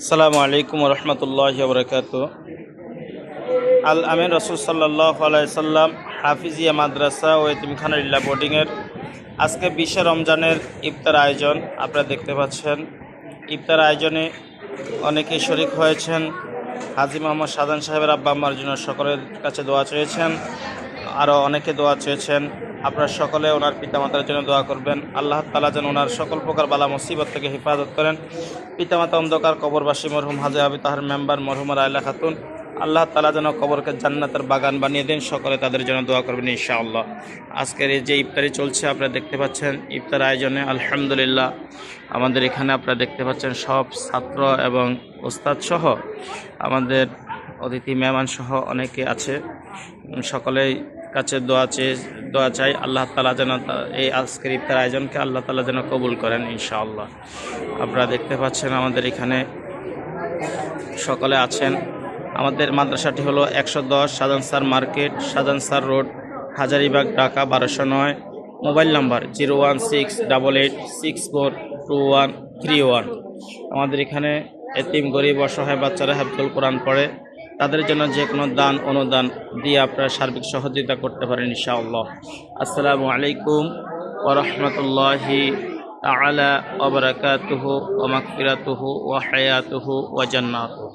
আসসালামু আলাইকুম রহমতুল্লাহ বরকাত আল আমিন রসুল সাল্লাহ সাল্লাম হাফিজিয়া মাদ্রাসা ও এতিমখানারিল্লা বোর্ডিংয়ের আজকে বিশে রমজানের ইফতার আয়োজন আপনারা দেখতে পাচ্ছেন। ইফতার আয়োজনে অনেকেই শরিক হয়েছেন। হাজি মোহাম্মদ সাদান সাহেবের আব্বা আম্মার জন্য সকলের কাছে দোয়া চেয়েছেন। আরও অনেকে দোয়া চেয়েছেন। আপনারা সকলে ওনার পিতামাতার জন্য দোয়া করবেন। আল্লাহ তালা যেন ওনার সকল প্রকার বালা মুসিবত থেকে হেফাজত করেন। পিতামাতা অন্ধকার, কবরবাসী মরহুম হাজে আবি তাহার মেম্বার মরহুমার আয়লা খাতুন। আল্লাহ তালা যেন কবরকে জান্নাতের বাগান বানিয়ে দিন। সকলে তাদের জন্য দোয়া করবেন ইনশাআল্লাহ। আজকের এই যে ইফতারি চলছে, আপনারা দেখতে পাচ্ছেন ইফতার আয়োজনে আলহামদুলিল্লাহ আমাদের এখানে আপনারা দেখতে পাচ্ছেন সব ছাত্র এবং ওস্তাদ সহ আমাদের অতিথি মেহমান সহ অনেকে আছে। সকলেই কাছে দোয়া চেয়ে, দোয়া চাই আল্লাহ তালা যেন এই আজকের ইফতার আয়োজনকে আল্লাহ তালা যেন কবুল করেন ইনশাআল্লাহ। আপনারা দেখতে পাচ্ছেন আমাদের এখানে সকলে আছেন। আমাদের মাদ্রাসাটি হলো একশো দশ সাজানসার মার্কেট সাজানসার রোড, হাজারিবাগ, ঢাকা বারোশো নয়। Mobile number zero one six double eight six four two one three one. আমাদের এখানে এতিম, গরিব, অসহায় বাচ্চারা হাফতুল কোরআন পড়ে। তাদের জন্য যে কোনো দান, অনুদান দিয়ে আপনারা সার্বিক সহযোগিতা করতে পারেন ইনশাআল্লাহ আসসালামু আলাইকুম ওরহমতুল্লাহি তাআলা ওবরাকাতুহু ওয়া মাগফিরাতুহু ওয়া হায়াতুহু ওয়া জান্নাতুহু